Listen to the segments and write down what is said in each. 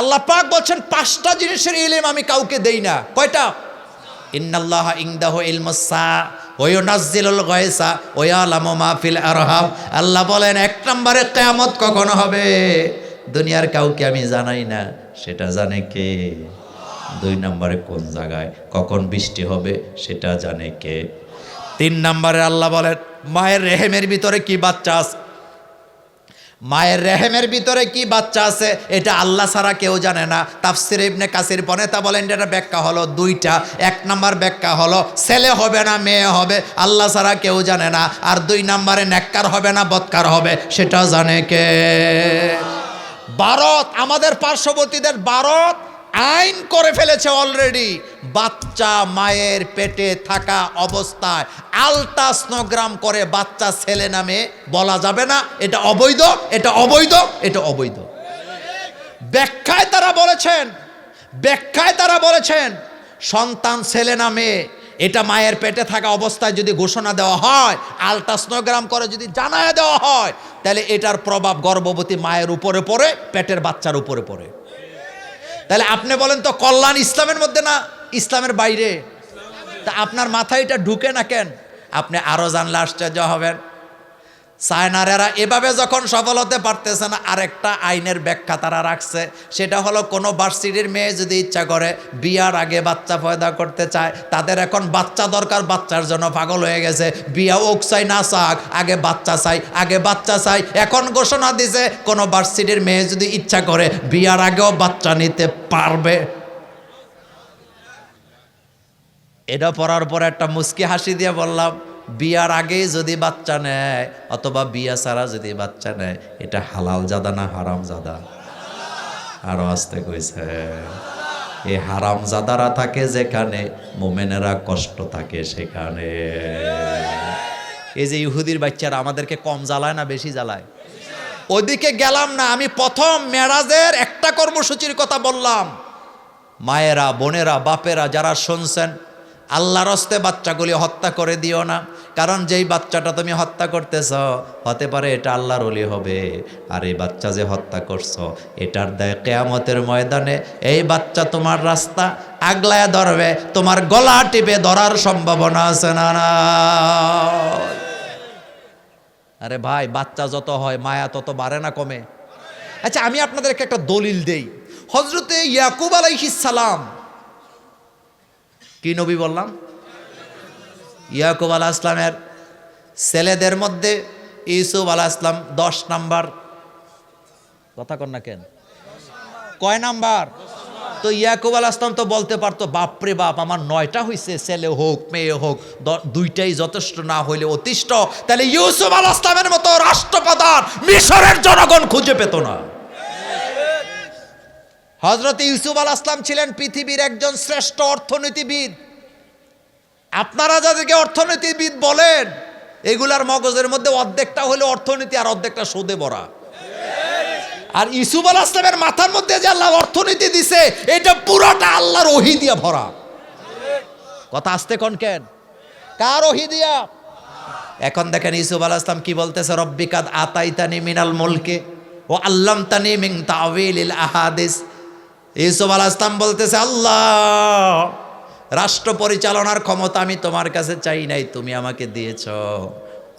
আল্লাহ পাক বলছেন, পাঁচটা জিনিসের ইলিম আমি কাউকে দেই না। কয়টা? ইন্নাল্লাহ ইনদাহু ইলমুসা ওয়ুনাজ্জিলুল গায়সা ওয়ালামু মা ফিল আরহাম। আল্লাহ বলেন, এক নম্বরে কিয়ামত কখন হবে? দুনিয়ার কাউকে আমি জানাই না, সেটা জানে কে? দুই নম্বরে কোন জায়গায় কখন বৃষ্টি হবে, সেটা জানে কে? তিন নম্বরে আল্লাহ বলেন, মায়ের রেহেমের ভিতরে কি বাচ্চা আছে? মায়ের রেহেমের ভিতরে কি বাচ্চা আছে, এটা আল্লাহ ছাড়া কেউ জানে না। তাফসির ইবনে কাসির বনেতা বলেন, এটা ব্যাখ্যা হলো দুইটা। এক নাম্বার ব্যাখ্যা হলো, ছেলে হবে না, মেয়ে হবে, আল্লাহ ছাড়া কেউ জানে না। আর দুই নাম্বারে নেককার হবে না, বৎকার হবে, সেটা জানে কে? ভারত, আমাদের পার্শ্ববর্তীদের ভারত আইন করে ফেলেছে অলরেডি বাচ্চা মায়ের পেটে থাকা অবস্থায় আলট্রাসনোগ্রাম করে বাচ্চা ছেলে নামে বলা যাবে না। এটা অবৈধ এটা অবৈধ এটা অবৈধ। ব্যাখ্যায় তারা বলেছেন, ব্যাখ্যায় তারা বলেছেন, সন্তান ছেলে না মেয়ে, এটা মায়ের পেটে থাকা অবস্থায় যদি ঘোষণা দেওয়া হয়, আলট্রাসনোগ্রাম করে যদি জানায় দেওয়া হয়, তাহলে এটার প্রভাব গর্ভবতী মায়ের উপরে পড়ে, পেটের বাচ্চার উপরে পড়ে। তাহলে আপনি বলেন তো কল্যাণ ইসলামের মধ্যে না ইসলামের বাইরে? তা আপনার মাথায় এটা ঢুকে না কেন? আপনি আরও জানলে আশ্চর্য হবেন। চায়নারেরা এভাবে যখন সফল হতে পারতেছে না, আরেকটা আইনের ব্যাখ্যা তারা রাখছে। সেটা হলো, কোনো ভার্সিটির মেয়ে যদি ইচ্ছা করে বিয়ার আগে বাচ্চা পয়দা করতে চায়, তাদের এখন বাচ্চা দরকার, বাচ্চার জন্য পাগল হয়ে গেছে। বিয়া ওক চাই না চাক, আগে বাচ্চা চাই, আগে বাচ্চা চাই। এখন ঘোষণা দিছে, কোনো ভার্সিটির মেয়ে যদি ইচ্ছা করে বিয়ার আগেও বাচ্চা নিতে পারবে। এটা পড়ার পর একটা মুস্কি হাসি দিয়ে বললাম বিয়ার আগে যদি বাচ্চা নেয়, অথবা বিয়া ছাড়া যদি বাচ্চা নেয়, এটা হালাল জাদা না হারাম জাদা? আরও আসতে কইছে। এই হারাম জাদারা থাকে যেখানে, মোমেনেরা কষ্ট থাকে সেখানে। এই যে ইহুদির বাচ্চারা আমাদেরকে কম জ্বালায় না বেশি জ্বালায়? ওদিকে গেলাম না, আমি প্রথম মেরাজের একটা কর্মসূচির কথা বললাম। মায়েরা, বোনেরা, বাপেরা যারা শুনছেন আল্লাহর হস্তে বাচ্চাগুলি হত্যা করে দিও না। কারণ যেই বাচ্চাটা তুমি হত্যা করতেছ, হতে পারে এটা আল্লাহর অলি হবে। আর এই বাচ্চা যে হত্যা করছ, এটার দেয় কেয়ামতের ময়দানে এই বাচ্চা তোমার রাস্তা আগলায় ধরবে, তোমার গলা টিপে ধরার সম্ভাবনা আছে না না আরে ভাই, বাচ্চা যত হয়, মায়া তত বাড়ে না কমে? আচ্ছা আমি আপনাদেরকে একটা দলিল দেই। হজরতে ইয়াকুব আলাইহিস সালাম কি নবী বললাম? ইয়াকুব আলাহ ইসলামের ছেলেদের মধ্যে ইউসুফ আলাহ ইসলাম দশ নাম্বার। কথা কন না কেন? কয় নাম্বার? তো ইয়াকুব আলাহ ইসলাম তো বলতে পারতো, বাপরে বাপ, আমার নয়টা হয়েছে ছেলে হোক, মেয়ে হোক দুইটাই যথেষ্ট, না হইলে অতিষ্ঠ। তাহলে ইউসুফ আলাহ ইসলামের মতো রাষ্ট্রপ্রধান মিশরের জনগণ খুঁজে পেত না। হজরত ইউসুফ আল আসলাম ছিলেন পৃথিবীর একজন শ্রেষ্ঠ অর্থনীতিবিদ। আপনারা যাদেরকে অর্থনীতিবিদ বলেন, এগুলার মগজের মধ্যে অর্ধেকটা হলো অর্থনীতি আর অর্ধেকটা সুদে ভরা। আর ইসুফ আল আসলামের মাথার মধ্যে যে আল্লাহ অর্থনীতি দিছে, এটা পুরোটা আল্লাহর ওহি দিয়া ভরা। কথা আসতে কোন কেন? কার ওহি দিয়া? এখন দেখেন ইসুফ আল আসলাম কি বলতেছে? রব্বিকাদ আতাইতানি মিনাল মুলকে ও আল্লাম তানি মিং তাওয়িলিল আহাদিস। ইসুফ আল আসলাম বলতেছে, আল্লাহ, রাষ্ট্র পরিচালনার ক্ষমতা আমি তোমার কাছে চাই নাই, তুমি আমাকে দিয়েছ।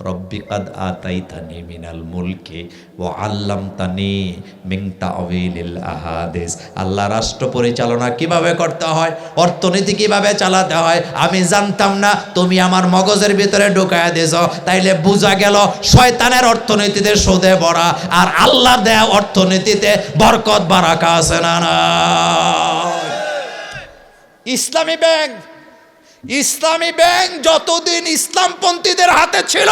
রব্বি কাদ আতাইতানি মিনাল মুলকে ও আল্লাম তানি মিং তাওয়িলিল আহাদিস। আল্লাহ রাষ্ট্র পরিচালনা কীভাবে করতে হয়, অর্থনীতি কীভাবে চালাতে হয়, আমি জানতাম না, তুমি আমার মগজের ভিতরে ঢুকায় দিয়েছ, তাইলে বোঝা গেল শয়তানের অর্থনীতিতে সুদে ভরা, আর আল্লাহ দেয়া অর্থনীতিতে বরকত বারাকা আছে না ইসলামী ব্যাংক ইসলামী ব্যাংক যতদিন ইসলামপন্থীদের হাতে ছিল,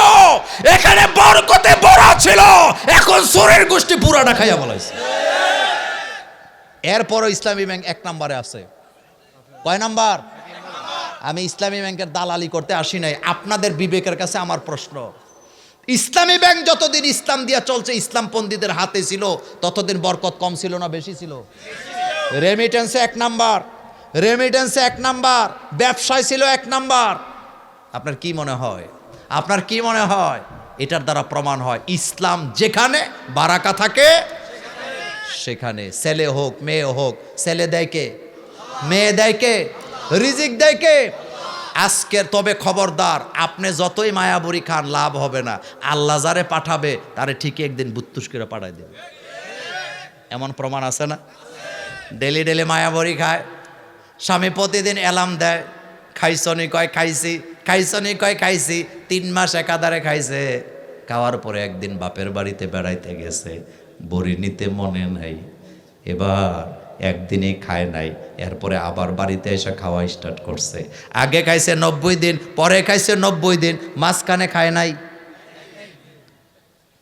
এখানে বরকতে ভরা ছিল, এখন সোরের গোষ্ঠী পুরাটা খাইয়া বলাইছে এরপরও ইসলামী ব্যাংক এক নম্বরে আছে। কয় নাম্বার? আমি ইসলামী ব্যাংকের দালালি করতে আসি নাই, আপনাদের বিবেকের কাছে আমার প্রশ্ন। ইসলামী ব্যাংক যতদিন ইসলাম দিয়া চলছে, ইসলামপন্থীদের হাতে ছিল, ততদিন বরকত কম ছিল না, বেশি ছিল? রেমিটেন্সে এক নাম্বার। রেমিটেন্সে এক নাম্বার, ব্যবসায় ছিল এক নাম্বার। আপনার কি মনে হয়? আপনার কি মনে হয়? এটার দ্বারা প্রমাণ হয়, ইসলাম যেখানে বারাকা থাকে, সেখানে। ছেলে হোক, মেয়ে হোক, ছেলে দেয় কে? মেয়ে দেয় কে? রিজিক দেয় কে? আজকের তবে খবরদার, আপনি যতই মায়াবুরি খান, লাভ হবে না। আল্লাহ যারে পাঠাবে, তারে ঠিকই একদিন বুত্তুস করে পাঠাই দেবে। এমন প্রমাণ আছে না? ডেলি ডেলি মায়াবরি খায়। স্বামী প্রতিদিন অ্যালার্ম দেয় খাইছনি কয় খাইছি খাইছনি কয় খাইছি, তিন মাস একাধারে খাইছে। খাওয়ার পরে একদিন বাপের বাড়িতে বেড়াইতে গেছে, বড়ি নিতে মনে নাই। এবার একদিনই খায় নাই, এরপরে আবার বাড়িতে এসে খাওয়া স্টার্ট করছে। আগে খাইছে নব্বই দিন, পরে খাইছে নব্বই দিন, মাঝখানে খায় নাই।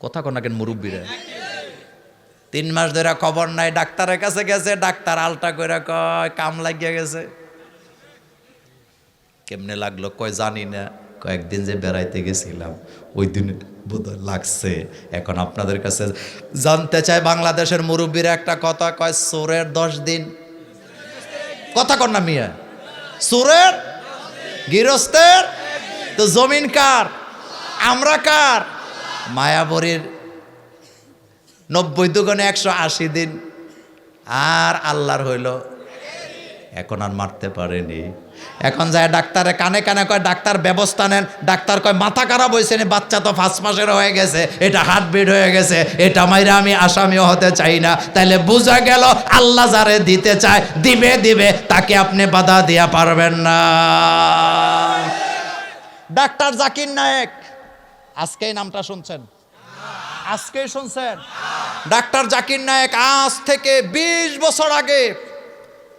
কথা কোনাকেন মুরব্বীরা? তিন মাস ধরে খবর নাই, ডাক্তারের কাছে গেছে, ডাক্তার আলটা করে কয়, কাম লাগিয়ে গেছে। কেমনে লাগল? কয়, জানি না। কয়েকদিন যে বেড়াইতে গেছিলাম, ওই দিন বোধহয় লাগছে। এখন আপনাদের কাছে জানতে চাই, বাংলাদেশের মুরব্বীরা একটা কথা কয় সোরের দশ দিন। কথা কর না মিয়া। সুরের গৃহস্থের? তো জমিন কার? আমরা কার? মায়াবরীর নব্বই দুগুণে একশো আশি দিন। আর আল্লাহর হইল এখন আর মারতে পারেনি। এখন যায় ডাক্তারে কানে কানে কয় ডাক্তার ব্যবস্থা নেন। ডাক্তার কয় মাথা খারাপ হয়েছে নি, বাচ্চা তো ফার্স্ট মাসের হয়ে গেছে এটা হার্টবিট হয়ে গেছে এটা মাইরা আমি আসামিও হতে চাই না। তাইলে বোঝা গেল আল্লাহ যারে দিতে চায় দিবে দিবে তাকে আপনি বাধা দিয়া পারবেন না। ডাক্তার জাকির নায়েক আজকেই নামটা শুনছেন। আজকেই শুনছেন, ডাক্তার জাকির নায়েক আজ থেকে ২০ বছর আগে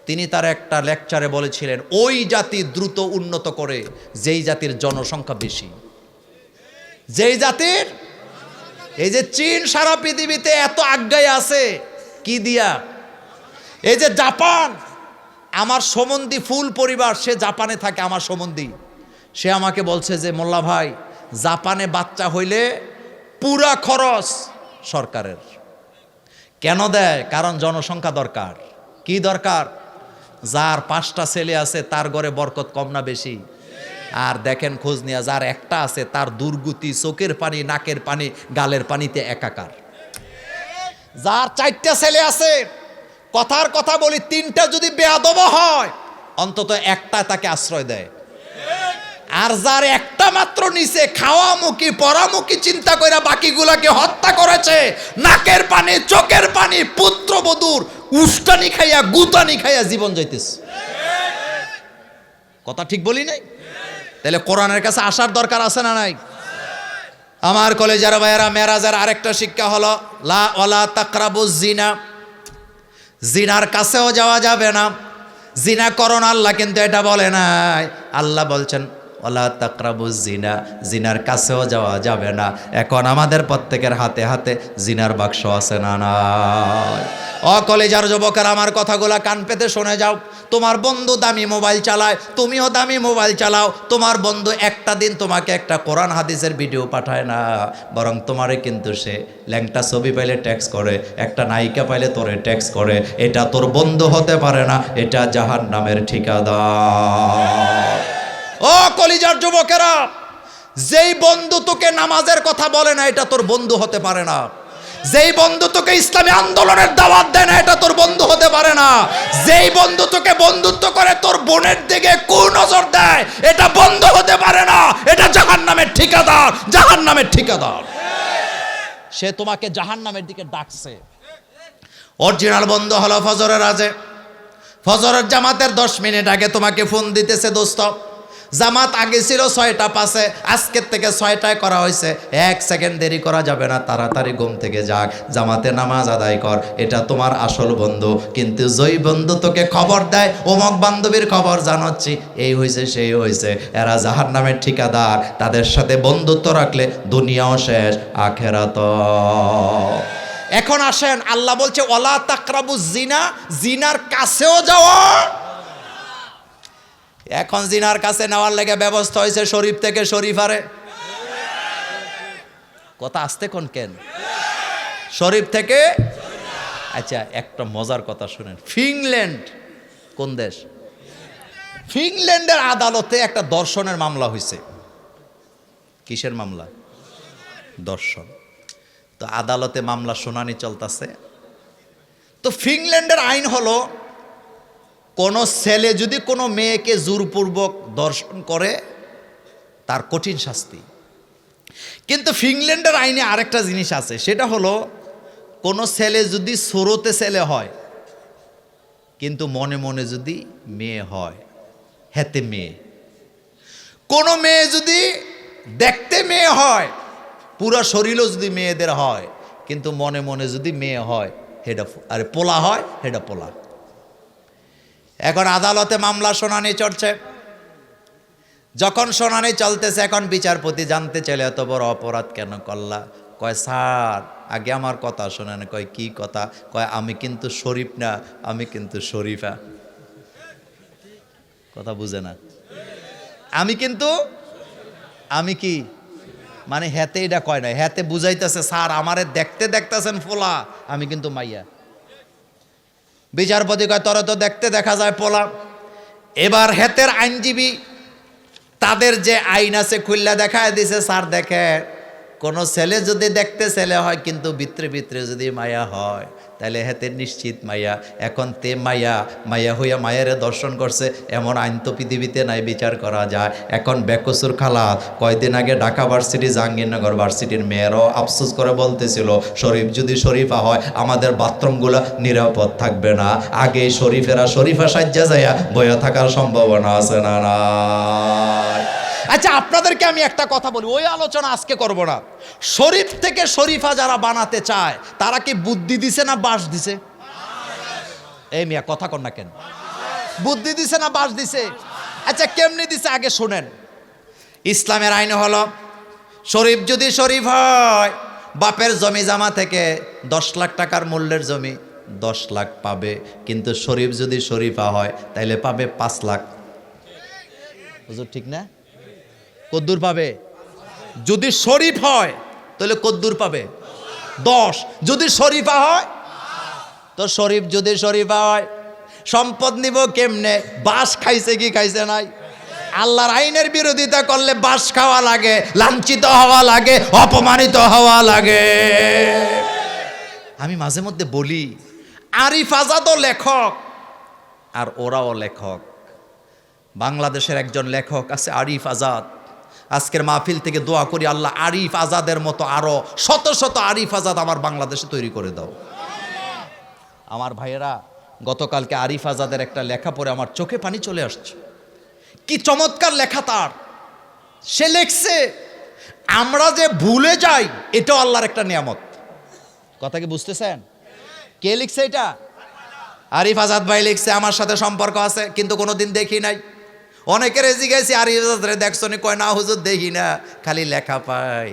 তিনি তার একটা লেকচারে বলেছিলেন, ওই জাতি দ্রুত উন্নত করে, যেই জাতির জনসংখ্যা বেশি। যেই জাতির, এই যে চীন সারা পৃথিবীতে এত আজ্ঞায় আছে, কি দিয়া? এই যে জাপান, আমার সম্বন্ধী ফুল পরিবার, সে জাপানে থাকে আমার সম্বন্ধী সে আমাকে বলছে যে, মোল্লা ভাই, জাপানে বাচ্চা হইলে পুরা খরচ সরকারের। কেন দেয়? কারণ জনসংখ্যা দরকার। কি দরকার? যার পাঁচটা ছেলে আছে, তার ঘরে বরকত কম না বেশি? আর দেখেন খোঁজ নিয়ে, যার একটা আছে, তার দুর্গতি চোখের পানি, নাকের পানি, গালের পানিতে একাকার। যার চারটা ছেলে আছে, কথার কথা বলি, তিনটা যদি বেয়াদব হয়, অন্তত একটা তাকে আশ্রয় দেয়। আর যার একটা মাত্র নিচে খাওয়া খাওয়ামুখী পরামুখী চিন্তা করে বাকিগুলাকে হত্যা করেছে। নাকের পানি, চোখের পানি পুত্রবধূর উষ্টানি খাইয়া, গুতানি খাইয়া জীবন যাইতেছে। কথা ঠিক বলি নাই? তাহলে কোরআনের কাছে আসার দরকার আছে না নাই? আমার কলেজের ভাইয়েরা, মেরাজের আরেকটা শিক্ষা হলো, লা ওলা তাকরাবু জিনা জিনার কাছেও যাওয়া যাবে না। জিনা করোনা, আল্লাহ কিন্তু এটা বলে নাই। আল্লাহ বলছেন ওলা তাকরাবু জিনা, জিনার কাছেও যাওয়া যাবে না। এখন আমাদের প্রত্যেকের হাতে হাতে জিনার বাক্স আছে না নাই? ও কলেজার যুবকের, আমার কথাগুলা কান পেতে শুনে যাও। তোমার বন্ধু দামি মোবাইল চালায়, তুমিও দামি মোবাইল চালাও। তোমার বন্ধু একটা দিন তোমাকে একটা কোরআন হাদিসের ভিডিও পাঠায় না, বরং তোমারে কিন্তু সে ল্যাংটা ছবি পাইলে ট্যাক্স করে, একটা নায়িকা পাইলে তোরে ট্যাক্স করে। এটা তোর বন্ধু হতে পারে না, এটা জাহান নামের ঠিকাদার। ও কলিজার যুবকেরা, যেই বন্ধু তোকে নামাজের কথা বলে না, এটা তোর বন্ধু হতে পারে না। যেই বন্ধু তোকে ইসলামী আন্দোলনের দাওয়াত দেয় না, এটা তোর বন্ধু হতে পারে না। যেই বন্ধু তোকে বন্ধুত্ব করে তোর বোনের দিকে কু নজর দেয়, এটা বন্ধু হতে পারে না। এটা জাহান নামের ঠিকাদার জাহান নামের ঠিকাদার। সে তোমাকে জাহান নামের দিকে ডাকছে। অরিজিনাল বন্ধু হলো ফজরের আজে ফজরের জামাতের দশ মিনিট আগে তোমাকে ফোন দিতেছে, দোস্ত। জামাত আগে ছিল, ছয়টা পাশে। আজকের থেকে ছয়টায় করা হয়েছে। এক সেকেন্ড দেরি করা যাবে না, তাড়াতাড়ি ঘুম থেকে যাক। জামাতে নামাজ আদায় কর, এটা তোমার আসল বন্ধু। কিন্তু জয়ী বন্ধু তোকে খবর দেয়, অমক বান্ধবীর খবর জানাচ্ছি, এই হয়েছে সেই হয়েছে এরা জাহার নামের ঠিকাদার, তাদের সাথে বন্ধুত্ব রাখলে দুনিয়াও শেষ, আখেরাত। এখন আসেন, আল্লাহ বলছে, ওলা তাকরাবু জিনা, জিনার কাছেও যাওয়া। এখন জিনার কাছে নেওয়ার লেগে ব্যবস্থা হয়েছে শরীফ থেকে শরীফ আরে কথা আসতে কোন কেন? শরীফ থেকে? আচ্ছা একটা মজার কথা শুনেন। ফিনল্যান্ড, কোন দেশ? ফিনল্যান্ডের আদালতে একটা দর্শনের মামলা হয়েছে। কিসের মামলা? দর্শন। তো আদালতে মামলা শুনানি চলতেছে। তো ফিনল্যান্ডের আইন হলো কোনো ছেলে যদি কোনো মেয়েকে জোরপূর্বক দর্শন করে, তার কঠিন শাস্তি। কিন্তু ফিনল্যান্ডের আইনে আরেকটা জিনিস আছে, সেটা হলো কোনো ছেলে যদি সুরতে ছেলে হয়, কিন্তু মনে মনে যদি মেয়ে হয়, হেতে মেয়ে। কোনো মেয়ে যদি দেখতে মেয়ে হয়, পুরো শরীরও যদি মেয়েদের হয়, কিন্তু মনে মনে যদি মেয়ে হয়, হেডা আরে পোলা হয়, হেডা পোলা। এখন আদালতে মামলা শুনানি চলছে যখন শুনানি চলতেছে, এখন বিচারপতি জানতে চাইলে এত বড় অপরাধ কেন করলা? কয়, স্যার, আগে আমার কথা শোনেন। কয়, কি কথা? কয়, আমি কিন্তু শরীফ না, আমি কিন্তু শরীফা। কথা বুঝে না। আমি কিন্তু, আমি কি? মানে হেতে এটা কয় না হেতে বুঝাইতেছে, স্যার, আমারে দেখতে দেখতেছেন ফোলা, আমি কিন্তু মাইয়া। বিচারপতি কয়, তোরা তো দেখতে দেখা যায় পোলা। এবার হেতের আইনজীবী তাদের যে আইন আছে খুল্লা দেখায় দিছে, স্যার দেখে কোনো ছেলে যদি দেখতে ছেলে হয়, কিন্তু ভিতরে ভিতরে যদি মায়া হয়। তাহলে হেতে নিশ্চিত মায়া এখন তে মায়া মায়া হইয়া মায়েরে দর্শন করছে, এমন আইন তো পৃথিবীতে নাই, বিচার করা যায়। এখন বেকসুর খালা কয়দিন আগে ঢাকা ভার্সিটি, জাহাঙ্গীরনগর ভার্সিটির মেয়েরও আফসোস করে বলতেছিল, শরীফ যদি শরীফা হয়, আমাদের বাথরুমগুলো নিরাপদ থাকবে না। আগে শরীফেরা শরীফা সাজ্জা যাইয়া বয়ে থাকার সম্ভাবনা আছে না না আচ্ছা আপনাদেরকে আমি একটা কথা বলি, ওই আলোচনা আজকে করব না। শরীফ থেকে শরীফা যারা বানাতে চায়, তারা কি বুদ্ধি দিছে না বাস দিছে? এই মিয়া, কথা কর না কেন? বুদ্ধি দিছে না বাস দিছে? আচ্ছা কেমনি দিছে আগে শোনেন। ইসলামের আইন হলো, শরীফ যদি শরীফ হয়, বাপের জমি জামা থেকে দশ লাখ টাকার মূল্যের জমি দশ লাখ পাবে। কিন্তু শরীফ যদি শরীফা হয়, তাইলে পাবে পাঁচ লাখ। হুজুর, ঠিক না? কদ্দুর পাবে? যদি শরীফ হয়, তাহলে কদ্দুর পাবে। দশ। যদি শরীফা হয়, তো শরীফ যদি শরীফা হয়। সম্পদ নিব কেমনে? বাস খাইছে কি খাইছে নাই? আল্লাহর আইনের বিরোধিতা করলে বাস খাওয়া লাগে, লাঞ্ছিত হওয়া লাগে, অপমানিত হওয়া লাগে। আমি মাঝে মধ্যে বলি, আরিফ আজাদও লেখক, আর ওরাও লেখক। বাংলাদেশের একজন লেখক আছে আরিফ আজাদ। আজকের মাহফিল থেকে দোয়া করি, আল্লাহ আরিফ আজাদের মতো আরও শত শত আরিফ আজাদ আমার বাংলাদেশে তৈরি করে দাও। আমার ভাইয়েরা, গতকালকে আরিফ আজাদের একটা লেখা পড়ে আমার চোখে পানি চলে আসছে। কি চমৎকার লেখা তার। সে লেখছে, আমরা যে ভুলে যাই, এটাও আল্লাহর একটা নিয়ামত। কথা কি বুঝতেছেন? কে লিখছে এটা? আরিফ আজাদ ভাই লিখছে, আমার সাথে সম্পর্ক আছে, কিন্তু কোনোদিন দেখি নাই। অনেকের জিজ্ঞাসি আর আজাদরে দেখছ নি? কয়, না হুজুর, দেখি না। খালি লেখা পাই।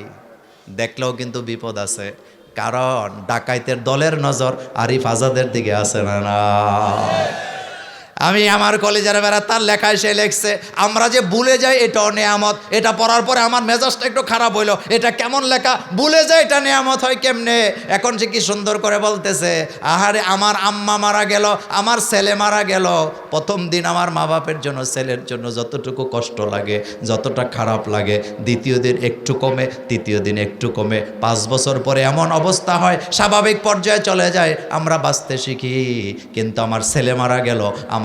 দেখলেও কিন্তু বিপদ আছে, কারণ ডাকাইতের দলের নজর আরিফ আজাদের দিকে আছে না না? আমি আমার কলেজের বেড়া তার লেখায় সে লেখছে, আমরা যে ভুলে যাই এটাও নেয়ামত। এটা পড়ার পরে আমার মেজাজটা একটু খারাপ হইল। এটা কেমন লেখা? ভুলে যায় এটা নেয়ামত হয় কেমনে? এখন সে কি সুন্দর করে বলতেছে, আহারে, আমার আম্মা মারা গেল, আমার ছেলে মারা গেল। প্রথম দিন আমার মা বাপের জন্য, ছেলের জন্য যতটুকু কষ্ট লাগে, যতটা খারাপ লাগে, দ্বিতীয় দিন একটু কমে, তৃতীয় দিন একটু কমে। পাঁচ বছর পরে এমন অবস্থা হয়, স্বাভাবিক পর্যায়ে চলে যায়। আমরা বাঁচতে শিখি, কিন্তু আমার ছেলে মারা গেল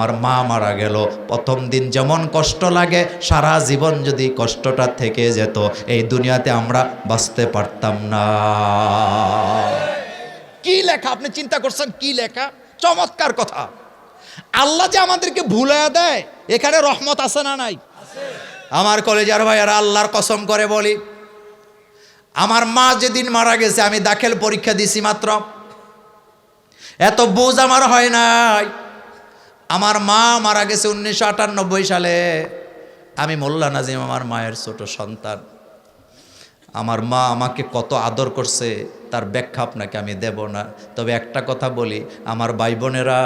আমার মা মারা গেল। প্রথম দিন যেমন কষ্ট লাগে সারা জীবন যদি কষ্টটা থেকে যেত এই দুনিয়াতে আমরা বাঁচতে পারতাম না। কি লেখা? আপনি চিন্তা করছেন কি লেখা? চমৎকার কথা। আল্লাহ যে আমাদেরকে ভুলে দেয় এখানে রহমত আছে না নাই? আমার কলেজের ভাইয়ারা আল্লাহর কসম করে বলি আমার মা যেদিন মারা গেছে আমি দাখিল পরীক্ষা দিছি মাত্র। এত বুঝ আমার হয় নাই। আমার মা মারা গেছে উনিশশো আটানব্বই সালে। আমি মোল্লা নাজিম আমার মায়ের ছোট সন্তান। আমার মা আমাকে কত আদর করছে। তার ব্যাখ্যা আপনাকে আমি দেব না। তবে একটা কথা বলি, আমার ভাই বোনেরা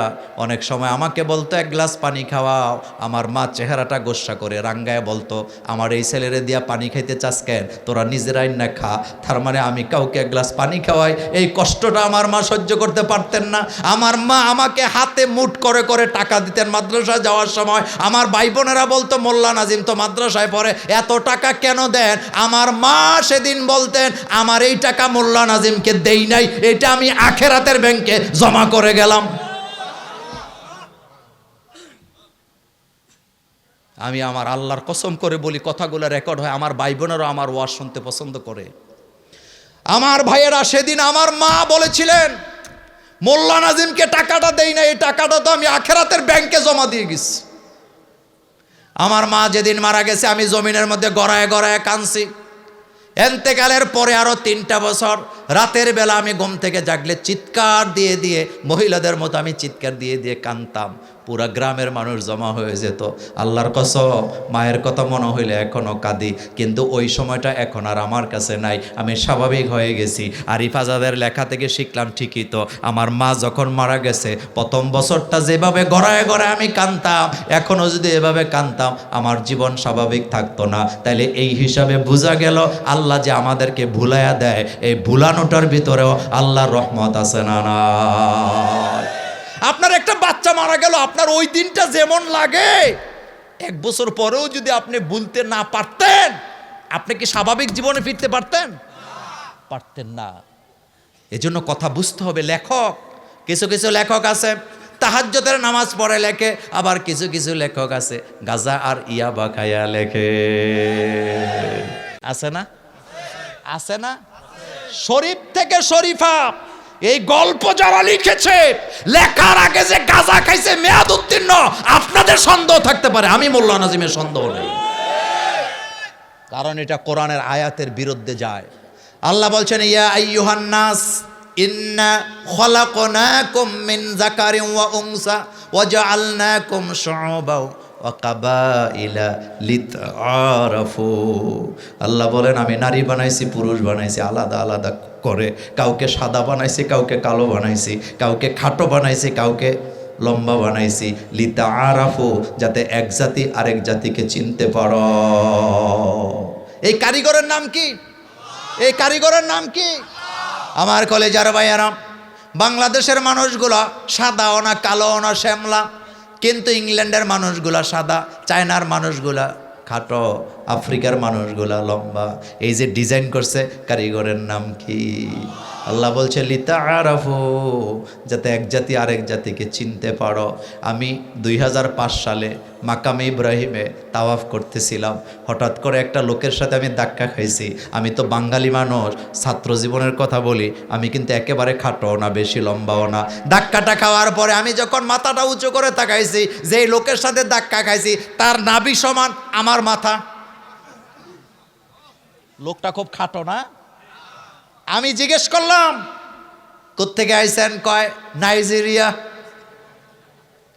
অনেক সময় আমাকে বলতো, এক গ্লাস পানি খাওয়াও। আমার মা চেহারাটা গোসা করে রাঙ্গায় বলতো, আমার এই ছেলেরে দিয়া পানি খাইতে চাস কেন? তোরা নিজেরাই না খা। তার মানে আমি কাউকে এক গ্লাস পানি খাওয়াই, এই কষ্টটা আমার মা সহ্য করতে পারতেন না। আমার মা আমাকে হাতে মুট করে করে টাকা দিতেন মাদ্রাসায় যাওয়ার সময়। আমার ভাই বোনেরা বলতো, মোল্লা নাজিম, তো মাদ্রাসায় পড়ে, এত টাকা কেন দেন? আমার মা সেদিন বলতেন, আমার এই টাকা মোল্লা নাজিম নাজিমকে দেই নাই, এটা আমি আখেরাতের ব্যাংকে জমা করে গেলাম। আমি আমার আল্লাহর কসম করে বলি, কথাগুলো রেকর্ড হয়, আমার ভাই বোনেরও আমার ওয়াজ শুনতে পছন্দ করে। আমার ভাইয়েরা সেদিন আমার মা বলেছিলেন, মোল্লা নাজিমকে টাকাটা দেই না এই টাকাটা তো আমি আখেরাতের ব্যাংকে জমা দিয়ে গেছি। আমার মা যেদিন মারা গেছে, আমি জমিনের মধ্যে গড়ায় গড়ায় কানছি এন্তেকালের পরে আরও তিনটা বছর, রাতের বেলা আমি ঘুম থেকে জাগলে চিৎকার দিয়ে দিয়ে, মহিলাদের মতো আমি চিৎকার দিয়ে দিয়ে কানতাম পুরা গ্রামের মানুষ জমা হয়ে যেত। আল্লাহর কসম মায়ের কথা মনে হইলে এখনও কাঁদি। কিন্তু ওই সময়টা এখন আর আমার কাছে নাই। আমি স্বাভাবিক হয়ে গেছি। আর ইফাজাদের লেখা থেকে শিখলাম ঠিকই তো। আমার মা যখন মারা গেছে, প্রথম বছরটা যেভাবে গড়ায় গড়ায় আমি কানতাম এখনও যদি এভাবে কানতাম আমার জীবন স্বাভাবিক থাকতো না। তাইলে এই হিসাবে বোঝা গেল, আল্লাহ যে আমাদেরকে ভুলাইয়া দেয়, এই ভুলানোটার ভিতরেও আল্লাহর রহমত আছে না না আপনার একটা বাচ্চা মারা গেল, আপনার ওই দিনটা যেমন লাগে। এক বছর পরেও যদি আপনি ভুলতে না পারতেন, আপনি কি স্বাভাবিক জীবনে ফিরতে পারতেন? পারতেন না। এজন্য কথা বুঝতে হবে, লেখক, কিছু কিছু লেখক আছে তাহাজ্যতের নামাজ পড়ে লেখে, আবার কিছু কিছু লেখক আছে, গাজা আর ইয়াবা খায়া লেখে। আছে না? আছে না? শরীফ থেকে শরীফা। এই গল্প যারা লিখেছে, লেখার আগে যে গাজা খাইছে মেয়াদ উত্তীর্ণ, আপনাদের সন্দেহ থাকতে পারে। আমি মোল্লা নাজিমের সন্দেহ নেই। কারণ এটা কোরআনের আয়াতের বিরুদ্ধে যায়। আল্লাহ বলছেন, ইয়া আইয়ুহান নাস, ইন্না খলাকনাকুম মিন যাকারিন ওয়া উনসা ওয়া জাআলনাকুম শুউবাও ওয়া কাবাইলা লিতাআরাফু। আল্লাহ বলেন, আমি নারী বানাইছি, পুরুষ বানাইছি, আলাদা আলাদা করে। কাউকে সাদা বানাইছি, কাউকে কালো বানাইছি, কাউকে খাটো বানাইছি, কাউকে লম্বা বানাইছি। লিতা আরাফু যাতে এক জাতি আরেক জাতিকে চিনতে পারো। এই কারিগরের নাম কি? এই কারিগরের নাম কি? আমার কলেজার ভাইয়ারা, বাংলাদেশের মানুষগুলা সাদাও না কালো না, শ্যামলা। কিন্তু ইংল্যান্ডের মানুষগুলা সাদা, চায়নার মানুষগুলা খাটো আফ্রিকার মানুষগুলা লম্বা। এই যে ডিজাইন করছে কারিগরের নাম কি? আল্লাহ বলছে লিতা আরাফু যাতে এক জাতি আরেক জাতিকে চিনতে পারো। আমি দুই হাজার পাঁচ সালে মাকামে ইব্রাহিমে তাওয়াফ করতেছিলাম। হঠাৎ করে একটা লোকের সাথে আমি ধাক্কা খাইছি। আমি তো বাঙালি মানুষ, ছাত্র জীবনের কথা বলি, আমি কিন্তু একেবারে খাটো না, বেশি লম্বাও না। ধাক্কাটা খাওয়ার পরে আমি যখন মাথাটা উঁচু করে তাকাইছি, যেই লোকের সাথে ধাক্কা খাইছি, তার নাভি সমান আমার মাথা। লোকটা খুব খাটো না? আমি জিজ্ঞেস করলাম কোত্থেকে আইসেন কয় নাইজেরিয়া।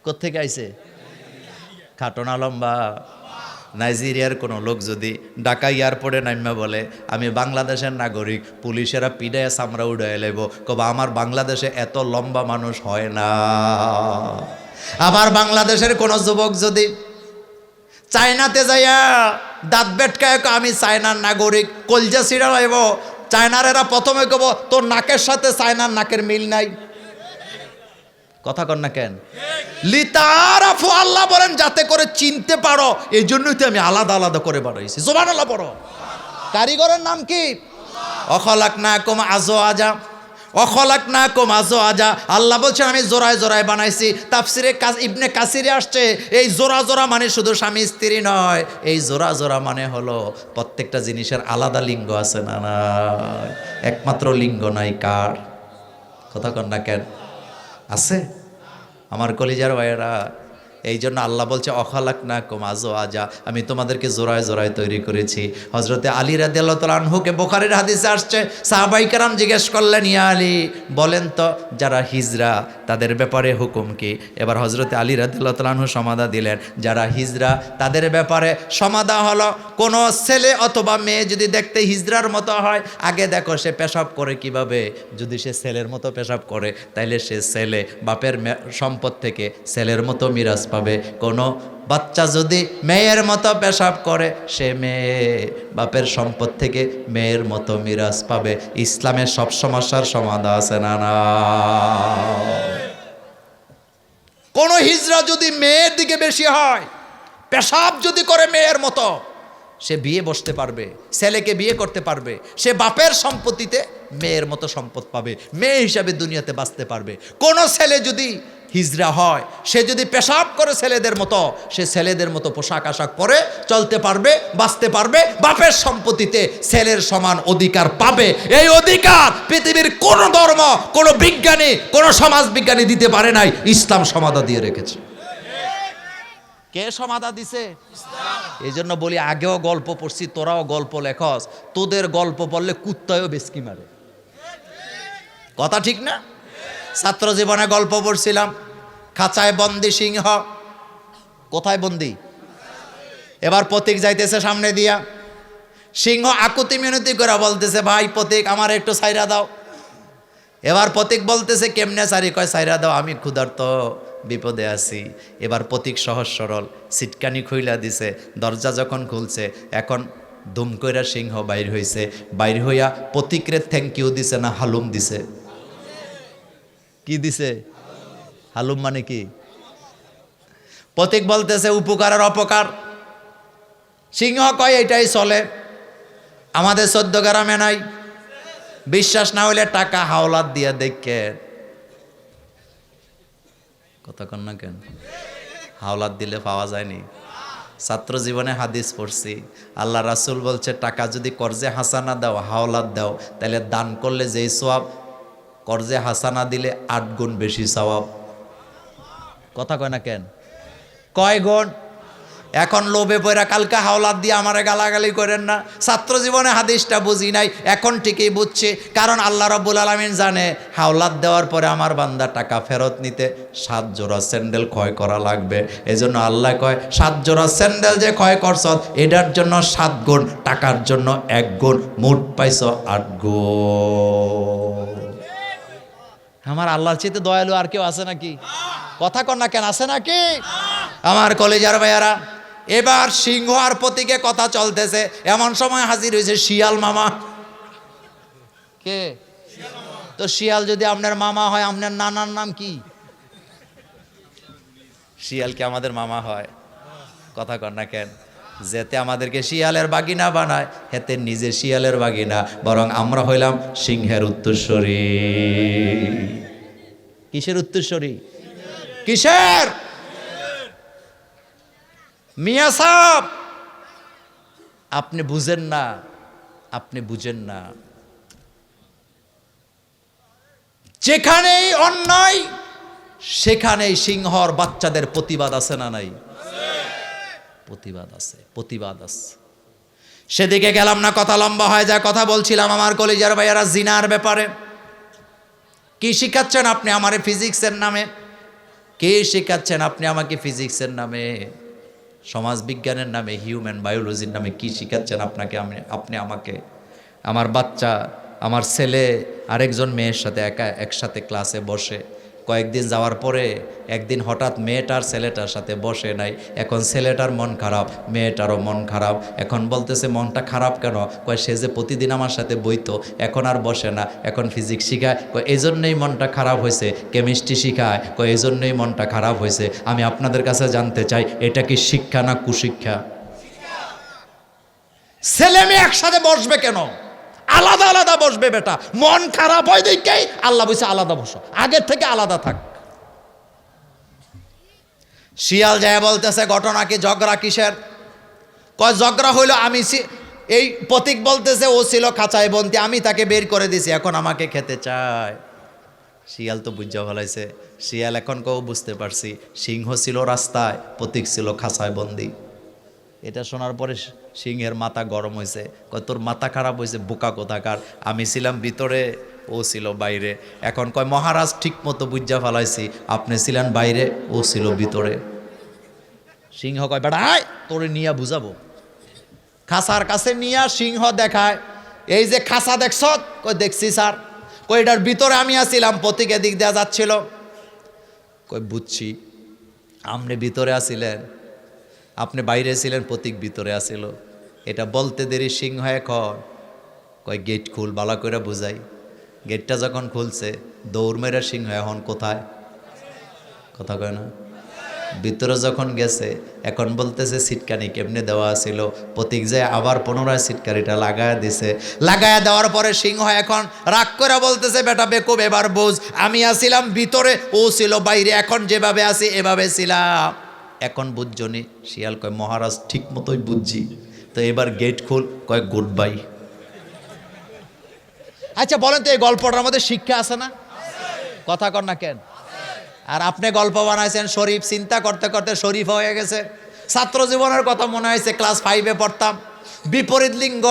কোত্থেকে আইছে? খাটনা লম্বা। নাইজেরিয়ার কোনো লোক যদি ঢাকা এয়ারপোর্টে নামা বলে আমি বাংলাদেশের নাগরিক পুলিশেরা পিডায় সামরা উড়াই লেব। কবা আমার বাংলাদেশে এত লম্বা মানুষ হয় না। আবার বাংলাদেশের কোনো যুবক যদি চায়নাতে যাইয়া দাঁত বেটকায় কয়, আমি চায়নার নাগরিক কলজা সিরা লাইব চায়নার এরা প্রথমে কব, তোর নাকের সাথে চায়নার নাকের মিল নাই। কথা কর না কেন? লিতারাফু, আল্লাহ বলেন, যাতে করে চিনতে পারো এই জন্যই তো আমি আলাদা আলাদা করে বাড়াইছি জোবান আল্লাহ বড় কারিগরের নাম কি? অখলাক না কম আজো আজা অখলাক না কম আজো আজা আল্লাহ বলছেন, আমি জোড়ায় জোড়ায় বানাইছি। তাফসিরে কাজ ইবনে কাসিরে আসছে, এই জোড়া জোড়া মানে শুধু স্বামী স্ত্রী নয়, এই জোড়া জোড়া মানে হলো প্রত্যেকটা জিনিসের আলাদা লিঙ্গ আছে না না একমাত্র লিঙ্গ নাই, কার? কথা কন না কেন? আছে? আমার কলিজার ভাইয়েরা এই জন্য আল্লাহ বলছে অখালাক না কমাজো আজা আমি তোমাদেরকে জোড়ায় জোড়ায় তৈরি করেছি। হজরতে আলী রাদি আল্লাহ তালহুকে বোখারের হাদিসে আসছে, সাহাবাই কারাম জিজ্ঞেস করলেন, ইয়া আলী বলেন তো, যারা হিজরা, তাদের ব্যাপারে হুকুম কি? এবার হজরতে আলী রাদিল্লাহ তালহু সমাধা দিলেন, যারা হিজরা, তাদের ব্যাপারে সমাধা হলো, কোনো ছেলে অথবা মেয়ে যদি দেখতে হিজরার মতো হয়, আগে দেখো সে পেশাব করে কীভাবে। যদি সে ছেলের মতো পেশাব করে, তাইলে সে ছেলে, বাপের সম্পদ থেকে ছেলের মতো মিরাজ পাবে। কোনো বাচ্চা যদি মেয়ের মতো পেশাব করে, সে মেয়ে বাপের সম্পদ থেকে মেয়ের মতো মিরাজ পাবে। ইসলামের সব সমস্যার সমাধান আছে না না? কোনো হিজরা যদি মেয়ের দিকে বেশি হয়, পেশাব যদি করে মেয়ের মতো, সে বিয়ে বসতে পারবে, ছেলেকে বিয়ে করতে পারবে, সে বাপের সম্পত্তিতে মেয়ের মতো সম্পদ পাবে, মেয়ে হিসাবে দুনিয়াতে বাঁচতে পারবে। কোন ছেলে যদি হিজড়া হয়। সে যদি পেশাব করে ছেলেদের মতো সে ছেলেদের মতো পোশাক আশাক পরে চলতে পারবে বাঁচতে পারবে। বাপের সম্পত্তিতে ছেলের সমান অধিকার পাবে। এই অধিকার পৃথিবীর কোন ধর্ম কোন বিজ্ঞানী কোন সমাজ বিজ্ঞানী দিতে পারে নাই। ইসলাম সমাধা দিয়ে রেখেছে। কে সমাধা দিছে? এই জন্য বলি আগেও গল্প পড়ছি তোরাও গল্প লেখস। তোদের গল্প পড়লে কুত্তায়ও বেসকি মারে। কথা ঠিক না? ছাত্র জীবনে গল্প পড়ছিলাম। খাঁচায় বন্দি সিংহ। কোথায় বন্দি? এবার প্রতীক যাইতেছে সামনে দিয়া। সিংহ আকুতি মিনতি করে বলতেছে, ভাই প্রতীক, আমার একটু সাইরা দাও। এবার প্রতীক বলতেছে, কেমনে সারি কয় সাইরা দাও, আমি ক্ষুধার্ত বিপদে আছি। এবার প্রতীক সহজ সরল সিটকানি খুইলা দিছে। দরজা যখন খুলছে, এখন দুম কইরা সিংহ বাইর হইছে। বাইর হইয়া প্রতীকরে থ্যাংক ইউ দিছে না হালুম দিছে। কি দিছে? হালুম মানে কি? প্রতীক বলতেছে, উপকার আর অপকার। সিংহ কয়, এটাই চলে। আমাদের চোদ্দ গ্রামে নাই। বিশ্বাস না হইলে টাকা হাওলাত দিয়া দেখে। কতক্ষণ না কেন? হাওলাত দিলে পাওয়া যায়নি। ছাত্র জীবনে হাদিস পড়ছি। আল্লাহ রাসুল বলছে, টাকা যদি কর্জে হাসানা দাও, হাওলাত দাও, তাহলে দান করলে যেই সওয়াব কর্জে হাসানা দিলে আট গুণ বেশি সওয়াব। কথা কয় না কেন? কয় গুণ? এখন লোভে পয়রা কালকা হাওলাত দিয়ে আমারে গালাগালি করেন না। ছাত্র জীবনে হাদিসটা বুঝি নাই, এখন ঠিকই বুঝছে। কারণ আল্লাহ রব্বুল আলমিন জানে, হাওলাত দেওয়ার পরে আমার বান্দা টাকা ফেরত নিতে সাত জোড়া স্যান্ডেল ক্ষয় করা লাগবে। এজন্য আল্লাহ কয়, সাত জোড়া স্যান্ডেল যে ক্ষয় করছ, এটার জন্য সাত গুণ, টাকার জন্য এক গুণ, মোট পাইছ আট গুণ। আমার আল্লাহর চেয়ে দয়ালু আর কেউ আছে নাকি? কথা না কেন, আছে নাকি? আমার কলেজার ভাইয়ারা, এবার সিংহ আর প্রতীকে কথা চলতেছে। এমন সময় হাজির হয়েছে শিয়াল মামা। কে? তো শিয়াল যদি আপনার মামা হয়, আপনার নানার নাম কি? শিয়াল কি আমাদের মামা হয়? কথা না কেন। যেতে আমাদেরকে শিয়ালের বাগিনা বানায়, হেতে নিজে শিয়ালের বাগিনা। বরং আমরা হইলাম সিংহের উত্তরস্বরী কিসের উত্তরস্বরী কিসের? মিয়া সাহ আপনি বুঝেন না, আপনি বুঝেন না। যেখানেই অন্যায়, সেখানেই সিংহর বাচ্চাদের প্রতিবাদ আছে না নাই? প্রতিবাদ আছে প্রতিবাদ আছে। সেদিকে গেলাম না, কথা লম্বা হয় যা কথা বলছিলাম আমার কলেজের ভাইয়ারা জিনার ব্যাপারে। কি শিখাচ্ছেন আপনি আমারে ফিজিক্সের নামে? কে শেখাচ্ছেন আপনি আমাকে ফিজিক্সের নামে? সমাজ বিজ্ঞানের নামে, হিউম্যান বায়োলজির নামে কি শিখাচ্ছেন আপনাকে আমি, আপনি আমাকে? আমার বাচ্চা, আমার ছেলে আরেকজন মেয়ের সাথে একা, একসাথে ক্লাসে বসে। কয়েকদিন যাওয়ার পরে একদিন হঠাৎ মেয়েটার ছেলেটার সাথে বসে নাই। এখন ছেলেটার মন খারাপ, মেয়েটারও মন খারাপ। এখন বলতেছে, মনটা খারাপ কেন? কয়, সে যে প্রতিদিন আমার সাথে বইতো, এখন আর বসে না। এখন ফিজিক্স শিখায়। কয় এই জন্যই মনটা খারাপ হয়েছে কেমিস্ট্রি শিখায়। কয় এই জন্যই মনটা খারাপ হয়েছে। আমি আপনাদের কাছে জানতে চাই, এটা কি শিক্ষা না কুশিক্ষা? ছেলে মেয়ে একসাথে বসবে কেন? আলাদা আলাদা বসবে বেটা। মন খারাপ হয় দেখেই আল্লাহ বলছে, আলাদা বসো। আগের থেকে আলাদা থাক। শিয়াল যায় বলতেছে, ঘটনা কি? ঝগড়া কিসের? কয়, ঝগড়া হইল আমি এই প্রতীক বলতেছে, ও ছিল খাঁচায় বন্দি আমি তাকে বের করে দিছি, এখন আমাকে খেতে চায়। শিয়াল তো বুঝা ফেলাইছে, শিয়াল, এখন কেউ বুঝতে পারছি, সিংহ ছিল রাস্তায়, প্রতীক ছিল খাঁচায় বন্দি এটা শোনার পরে সিংহের মাথা গরম হয়েছে কয়, তোর মাথা খারাপ হয়েছে বোকা কোথাকার? আমি ছিলাম ভিতরে, ও ছিল বাইরে। এখন কয়, মহারাজ ঠিক মতো বুঝা ফেলাইছি, আপনি ছিলেন বাইরে, ও ছিল ভিতরে। সিংহ কয় বেড়া আয়, তোরে নিয়া বুঝাবো। খাসার কাছে নিয়া সিংহ দেখায়, এই যে খাসা দেখছ? কই দেখছি, স্যার। কই এটার ভিতরে আমি আসছিলাম প্রতীক এদিক দেওয়া যাচ্ছিল। কই বুঝছি। আপনি ভিতরে আসিলেন আপনি বাইরে ছিলেন, প্রতীক ভিতরে আসিল এটা বলতে দেরি সিংহ এখন কয়, গেট খুল, বালা করে বুঝাই। গেটটা যখন খুলছে, দৌড় মেরা সিংহ এখন কোথায়? কথা কয় না। ভিতরে যখন গেছে, এখন বলতেছে, সিটকানি কেমনে দেওয়া ছিল প্রতীক যে আবার পুনরায় সিটকারিটা লাগায় দিছে। লাগায় দেওয়ার পরে সিংহ এখন রাগ করে বলতেছে, বেটা বেকুব, এবার বোঝ। আমি আসিলাম ভিতরে, ও ছিল বাইরে, এখন যেভাবে আছি, এভাবে ছিলাম। এখন বুঝজনি। শিয়াল কয়, মহারাজ ঠিক মতোই বুঝছি। তো এবার গেট খুল, কয় গুড বাই আচ্ছা বলেন তো, এই গল্পটার মধ্যে শিক্ষা আছে না? কথা কর না কেন? আর আপনি গল্প বানাইছেন, শরীফ, চিন্তা করতে করতে শরীফ হয়ে গেছে। ছাত্র জীবনের কথা মনে হয়েছে, ক্লাস ফাইভে পড়তাম। বিপরীত লিঙ্গ,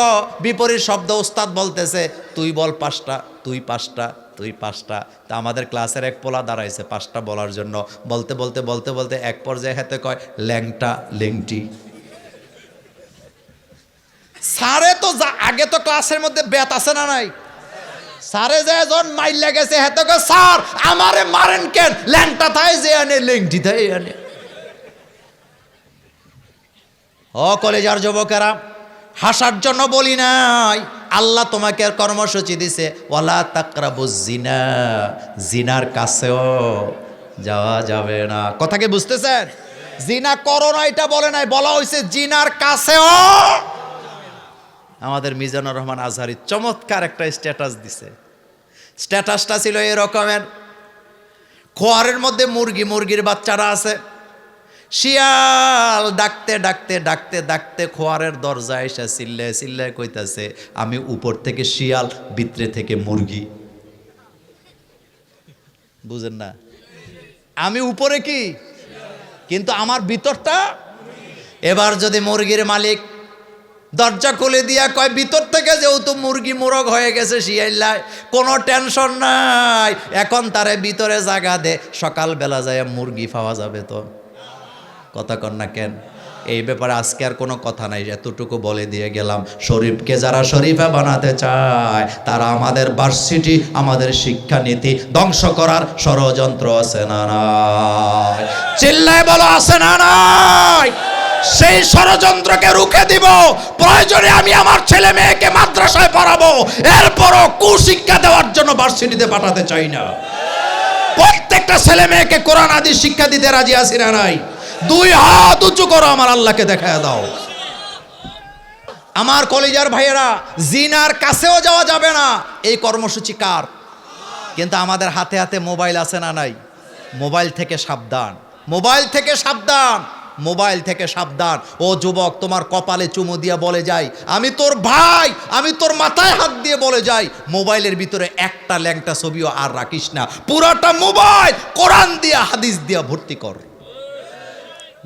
বিপরীত শব্দ ওস্তাদ বলতেছে, তুই বল পাঁচটা, তুই পাঁচটা। তুই পাঁচটা। তা আমাদের ক্লাসের এক পোলা দাঁড়াইছে পাঁচটা বলার জন্য। বলতে বলতে বলতে বলতে এক পর্যায়ে হাতে কয়, ল্যাংটা লেংটি স্যারে তো যা- আগে তো ক্লাসের মধ্যে বেত আছে না নাই? স্যারে যে জন মাইল লেগেছে হেতে কয়, স্যার, আমারে মারেন কেন? ল্যাংটা থাই যে আনে লেংটি থাই আনে। ও কলেজার যুবকেরা হাসার জন্য বলি নাই। আল্লাহ তোমাকে আর কর্মসূচি দিছে। ওয়ালা তাকরাবু জিনা জিনার কাছেও যাওয়া যাবে না। কথা কি বুঝতেছেন? জিনা করো না, এটা বলে নাই। বলা হয়েছে জিনার কাছেও আমাদের মিজানুর রহমান আজহারি চমৎকার একটা স্ট্যাটাস দিছে। স্ট্যাটাসটা ছিল এরকমের। খোয়ারের মধ্যে মুরগি, মুরগির বাচ্চারা আছে। শিয়াল ডাকতে ডাকতে ডাকতে ডাকতে খোয়ারের দরজায় এসে চিল্লে চিল্লে কইতাছে, আমি উপর থেকে শিয়াল, ভিতরে থেকে মুরগি। বুঝেন না? আমি উপরে কি? কিন্তু আমার ভিতরটা? এবার যদি মুরগির মালিক দরজা খুলে দিয়া কয়, ভিতর থেকে যেহেতু মুরগি মুরগ হয়ে গেছে শিয়াইল্লায় কোনো টেনশন নাই, এখন তারে ভিতরে জায়গা দে, সকালবেলা যায় মুরগি পাওয়া যাবে তো। কথা কন না কেন? এই ব্যাপারে আজকে আর কোনো কথা নাই, এতটুকু বলে দিয়ে গেলাম। শরীফকে যারা শরীফে বানাতে চায়, তারা আমাদের ভার্সিটি আমাদের শিক্ষানীতি ধ্বংস করার ষড়যন্ত্র আছে না নাই? চিল্লায় বলো, আছে না নাই? সেই ষড়যন্ত্রকে রুখে দিব। প্রয়োজনে আমি আমার ছেলে মেয়েকে মাদ্রাসায় পড়াবো। এরপরও কুশিক্ষা দেওয়ার জন্য ভার্সিটিতে পাঠাতে চাই না। প্রত্যেকটা ছেলে মেয়েকে কোরআন আদি শিক্ষা দিতে রাজি আছি না নাই? দুই হাত উঁচু করো, আমার আল্লাহকে দেখায় দাও। আমার কলেজার ভাইয়েরা, জিনার কাছেও যাওয়া যাবে না। এই কর্মসূচি কার? কিন্তু আমাদের হাতে হাতে মোবাইল আছে না নাই? মোবাইল থেকে সাবধান। মোবাইল থেকে সাবধান। মোবাইল থেকে সাবধান। ও যুবক, তোমার কপালে চুমু দিয়ে বলে যাই, আমি তোর ভাই, আমি তোর মাথায় হাত দিয়ে বলে যাই। মোবাইলের ভিতরে একটা ল্যাংটা ছবিও আর রাখিস না। পুরাটা মোবাইল কোরআন দিয়া, হাদিস দিয়া ভর্তি কর।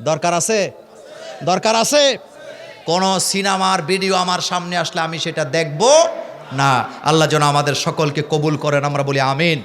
দরকার আছে? দরকার আছে? কোন সিনেমার ভিডিও আমার সামনে আসলে আমি সেটা দেখব? না। আল্লাহ যেন আমাদের সকলকে কবুল করেন, আমরা বলি আমিন।